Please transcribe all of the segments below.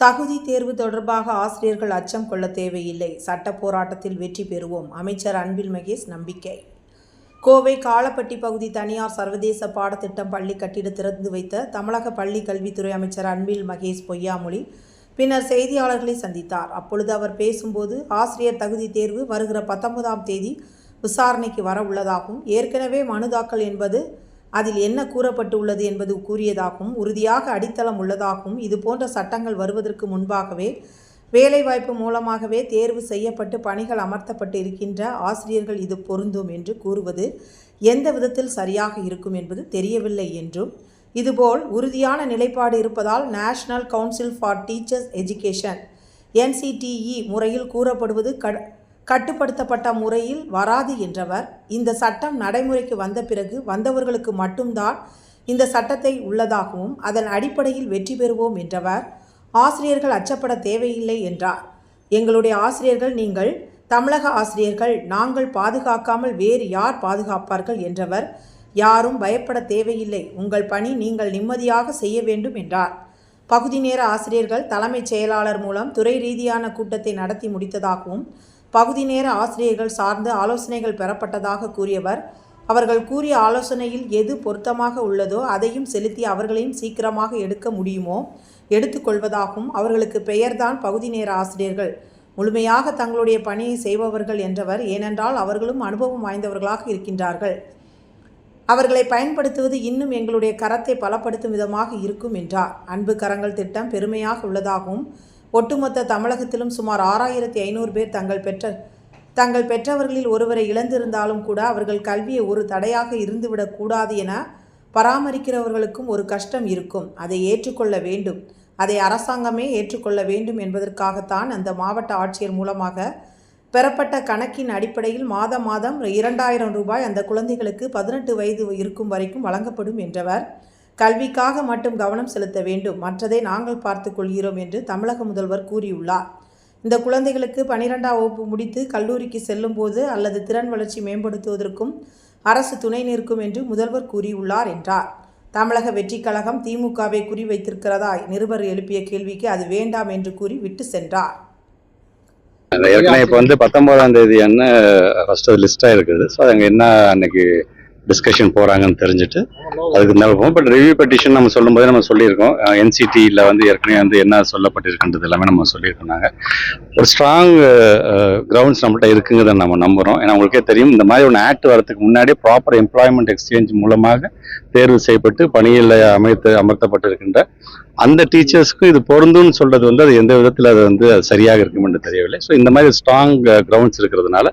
தகுதி தேர்வு தொடர்பாக ஆசிரியர்கள் அச்சம் கொள்ள தேவையில்லை. சட்ட போராட்டத்தில் வெற்றி பெறுவோம். அமைச்சர் அன்பில் மகேஷ் நம்பிக்கை. கோவை காலப்பட்டி பகுதி தனியார் சர்வதேச பாடத்திட்டம் பள்ளி கட்டிட திறந்து வைத்த தமிழக பள்ளி கல்வித்துறை அமைச்சர் அன்பில் மகேஷ் பொய்யாமொழி பின்னர் செய்தியாளர்களை சந்தித்தார். அப்பொழுது அவர் பேசும்போது ஆசிரியர் தகுதி தேர்வு வருகிற பத்தொன்பதாம் தேதி விசாரணைக்கு வர உள்ளதாகவும் ஏற்கனவே மனு தாக்கல் என்பது அதில் என்ன கூறப்பட்டுள்ளது என்பது கூறியதாகவும் உறுதியாக அடித்தளம் உள்ளதாகவும் இது போன்ற சட்டங்கள் வருவதற்கு முன்பாகவே வேலைவாய்ப்பு மூலமாகவே தேர்வு செய்யப்பட்டு பணிகள் அமர்த்தப்பட்டு இருக்கின்ற ஆசிரியர்கள் இது பொருந்தும் என்று கூறுவது எந்த விதத்தில் சரியாக இருக்கும் என்பது தெரியவில்லை என்றும் இதுபோல் உறுதியான நிலைப்பாடு இருப்பதால் national council for teachers education NCTE முறையில் கூறப்படுவது கட் கட்டுப்படுத்தப்பட்ட முறையில் வராது என்றவர் இந்த சட்டம் நடைமுறைக்கு வந்த பிறகு வந்தவர்களுக்கு மட்டும்தான் இந்த சட்டத்தை உள்ளதாகவும் அதன் அடிப்படையில் வெற்றி பெறுவோம் என்றவர் ஆசிரியர்கள் அச்சப்பட தேவையில்லை என்றார். எங்களுடைய ஆசிரியர்கள் நீங்கள் தமிழக ஆசிரியர்கள் நாங்கள் பாதுகாக்காமல் வேறு யார் பாதுகாப்பார்கள் என்றவர் யாரும் பயப்பட தேவையில்லை. உங்கள் பணி நீங்கள் நிம்மதியாக செய்ய வேண்டும் என்றார். பகுதி நேர ஆசிரியர்கள் தலைமைச் செயலாளர் மூலம் துறை ரீதியான கூட்டத்தை நடத்தி முடித்ததாகவும் பகுதி நேர ஆசிரியர்கள் சார்ந்து ஆலோசனைகள் பெறப்பட்டதாக கூறியவர் அவர்கள் கூறிய ஆலோசனையில் எது பொருத்தமாக உள்ளதோ அதையும் செலுத்தி அவர்களையும் சீக்கிரமாக எடுக்க முடியுமோ எடுத்துக்கொள்வதாகவும் அவர்களுக்கு பெயர்தான் பகுதி நேர ஆசிரியர்கள். முழுமையாக தங்களுடைய பணியை செய்பவர்கள் என்றவர் ஏனென்றால் அவர்களும் அனுபவம் வாய்ந்தவர்களாக இருக்கின்றார்கள். அவர்களை பயன்படுத்துவது இன்னும் எங்களுடைய கரத்தை பலப்படுத்தும் விதமாக இருக்கும் என்றார். அன்பு கரங்கள் திட்டம் பெருமையாக உள்ளதாகவும் ஒட்டுமொத்த தமிழகத்திலும் சுமார் ஆறாயிரத்தி ஐநூறு பேர் தங்கள் பெற்ற தங்கள் பெற்றவர்களில் ஒருவரை இழந்திருந்தாலும் கூட அவர்கள் கல்வியை ஒரு தடையாக இருந்துவிடக்கூடாது என பராமரிக்கிறவர்களுக்கும் ஒரு கஷ்டம் இருக்கும். அதை ஏற்றுக்கொள்ள வேண்டும். அதை அரசாங்கமே ஏற்றுக்கொள்ள வேண்டும் என்பதற்காகத்தான் அந்த மாவட்ட ஆட்சியர் மூலமாக பெறப்பட்ட கணக்கின் அடிப்படையில் மாதம் மாதம் இரண்டாயிரம் ரூபாய் அந்த குழந்தைகளுக்கு பதினெட்டு வயது இருக்கும் வரைக்கும் வழங்கப்படும் என்றவர் கல்விக்காக மட்டும் கவனம் செலுத்த வேண்டும். மற்றதை நாங்கள் பார்த்து கொள்கிறோம் என்று தமிழக முதல்வர் கூறியுள்ளார். இந்த குழந்தைகளுக்கு பனிரெண்டாம் வகுப்பு முடித்து கல்லூரிக்கு செல்லும்போது அல்லது திறன் வளர்ச்சி மேம்படுத்துவதற்கும் அரசு துணை நிற்கும் என்று முதல்வர் கூறியுள்ளார் என்றார். தமிழக வெற்றிக் கழகம் திமுகவை குறிவைத்திருக்கிறதா? நிருபர் எழுப்பிய கேள்விக்கு அது வேண்டாம் என்று கூறி விட்டு சென்றார். ஏற்கனவே இப்போ வந்து பத்தொன்பதாம் தேதி என்ன ஃபர்ஸ்ட் லிஸ்டாக இருக்குது. ஸோ அங்கே என்ன அன்னைக்கு டிஸ்கஷன் போகிறாங்கன்னு தெரிஞ்சுட்டு அதுக்கு மேலே போகும் பட் ரிவ்யூ பெட்டிஷன் நம்ம சொல்லும்போது நம்ம சொல்லியிருக்கோம். என்சிடியில் வந்து ஏற்கனவே வந்து என்ன சொல்லப்பட்டிருக்கின்றது எல்லாமே நம்ம சொல்லியிருக்கோம் நாங்கள் ஒரு ஸ்ட்ராங் கிரவுண்ட்ஸ் நம்மள்கிட்ட இருக்குங்கிறத நம்ம நம்புகிறோம் ஏன்னா உங்களுக்கே தெரியும் இந்த மாதிரி ஒன்று ஆக்ட் வரதுக்கு முன்னாடியே ப்ராப்பர் எம்ப்ளாய்மெண்ட் எக்ஸ்சேஞ்ச் மூலமாக தேர்வு செய்யப்பட்டு பணியில் அமைத்து அமர்த்தப்பட்டிருக்கின்ற அந்த டீச்சர்ஸ்க்கும் இது பொருந்தும்னு சொல்றது வந்து அது எந்த விதத்தில் அது வந்து சரியாக இருக்கும் தெரியவில்லை. ஸோ இந்த மாதிரி ஸ்ட்ராங் கிரவுண்ட்ஸ் uh, இருக்கிறதுனால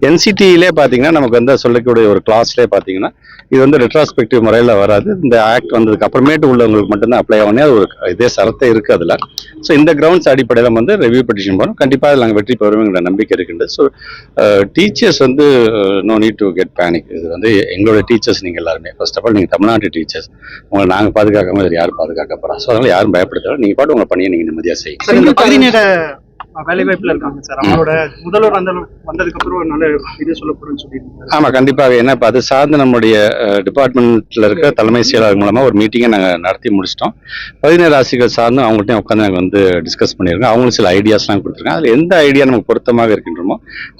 என்சிடியிலே பார்த்தீங்கன்னா நமக்கு வந்து சொல்லக்கூடிய ஒரு கிளாஸ்லேயே பார்த்தீங்கன்னா இது வந்து ரெட்ராஸ்பெக்டிவ் முறையில் வராது. இந்த ஆக்ட் வந்ததுக்கு அப்புறமேட்டு உள்ளவங்களுக்கு மட்டும்தான் அப்ளை ஆகணும் அது ஒரு இதே சரத்தை இருக்கு அதில். ஸோ இந்த கிரவுண்ட்ஸ் அடிப்படையில் வந்து ரிவ்யூ பெட்டிஷன் போகிறோம் கண்டிப்பாக நாங்கள் வெற்றி பெறுவோங்கிற நம்பிக்கை இருக்கின்றது. ஸோ டீச்சர்ஸ் வந்து no need to get panic இது வந்து எங்களோட டீச்சர்ஸ் நீங்கள் எல்லாருமே. ஃபர்ஸ்ட் ஆஃப் ஆல் நீங்கள் தமிழ்நாட்டு டீச்சர்ஸ் உங்களை நாங்கள் பாதுகாக்காமல் யார் பாதுகாக்க போகிறோம் ஸோ அதனால் யாரும் பயப்படுத்தலாம் நீங்கள் பாட்டு உங்கள் பணியை நீங்கள் நிம்மதியாக செய்யும் சார் இருக்காங்க சார். அவங்களோட முதல்வர் வந்த வந்ததுக்கு அப்புறம் ஒரு நல்ல இது சொல்லப்படும்னு சொல்லியிருந்தாங்க ஆமா கண்டிப்பாக ஏன்னா இப்போ அது சார்ந்து நம்முடைய டிபார்ட்மெண்ட்ல இருக்க தலைமை செயலாளர் மூலமா ஒரு மீட்டிங்கை நாங்கள் நடத்தி முடிச்சிட்டோம். பதினேழு ராசிகள் சார்ந்து அவங்கள்ட்டையும் உட்காந்து நாங்கள் வந்து டிஸ்கஸ் பண்ணியிருக்கோம். அவங்களும் சில ஐடியாஸ்லாம் கொடுத்துருக்காங்க. அதில் எந்த ஐடியா நமக்கு பொருத்தமாக இருக்கின்றோமோ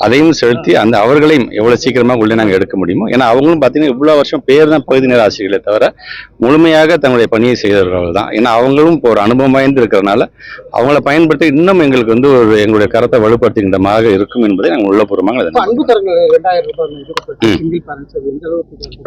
அதையும் செலுத்தி அந்த அவர்களையும் எவ்வளவு சீக்கிரமாக உள்ளே நாங்கள் எடுக்க முடியுமோ ஏன்னா அவங்களும் பார்த்தீங்கன்னா இவ்வளோ வருஷம் பேர் தான் பகுதி நேர ஆசிரியர்களே தவிர முழுமையாக தங்களுடைய பணியை செய்தவர்கள் தான். ஏன்னா அவங்களும் இப்போ ஒரு அனுபவம் வாய்ந்து இருக்கிறனால அவங்கள பயன்படுத்தி இன்னும் எங்களுக்கு வந்து ஒரு எங்களுடைய கரத்தை வலுப்படுத்துகின்றமாக இருக்கும் என்பதை நாங்கள் உள்ளபூர்வமாக அதை அது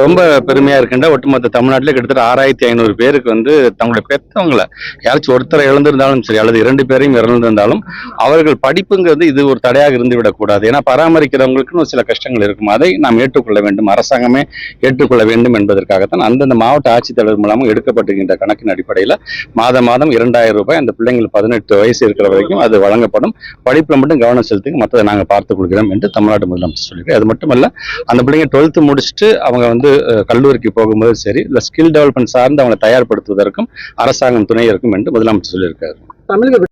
ரொம்ப பெருமையா இருக்கின்ற ஒட்டுமொத்த தமிழ்நாட்டில் கிட்டத்தட்ட ஆறாயிரத்தி ஐநூறு பேருக்கு வந்து தங்களுடைய பெற்றவங்கள யாராச்சும் ஒருத்தரை இழந்திருந்தாலும் சரி அல்லது இரண்டு பேரையும் இறந்திருந்தாலும் அவர்கள் படிப்புங்கிறது இது ஒரு தடையாக இருந்து விடக்கூடாது ஏன்னா பராமரிக்கிறவங்களுக்குன்னு சில கஷ்டங்கள் இருக்கும். அதை நாம் ஏற்றுக்கொள்ள வேண்டும். அரசாங்கமே ஏற்றுக்கொள்ள வேண்டும் என்பதற்காகத்தான் அந்தந்த மாவட்ட ஆட்சித்தலைவர் மூலமாக எடுக்கப்பட்டிருக்கின்ற கணக்கின் அடிப்படையில் மாதம் மாதம் இரண்டாயிரம் ரூபாய் அந்த பிள்ளைங்கள் பதினெட்டு வயசு இருக்கிற வரைக்கும் அது வழங்கப்படும். படிப்புல மட்டும் கவனம் செலுத்துங்க. மற்றதை நாங்கள் பார்த்து கொடுக்குறோம் என்று தமிழ்நாடு முதலமைச்சர் சொல்லியிருக்காரு. அது மட்டுமல்ல அந்த பிள்ளைங்க டுவெல்த்து முடிச்சுட்டு அவங்க வந்து கல்லூரிக்கு போகும்போது சரி இல்லை ஸ்கில் டெவலப்மெண்ட் சார்ந்து அவங்களை தயார்படுத்துவதற்கும் அரசாங்கம் துணை இருக்கும் என்று முதலமைச்சர் சொல்லியிருக்காரு. தமிழக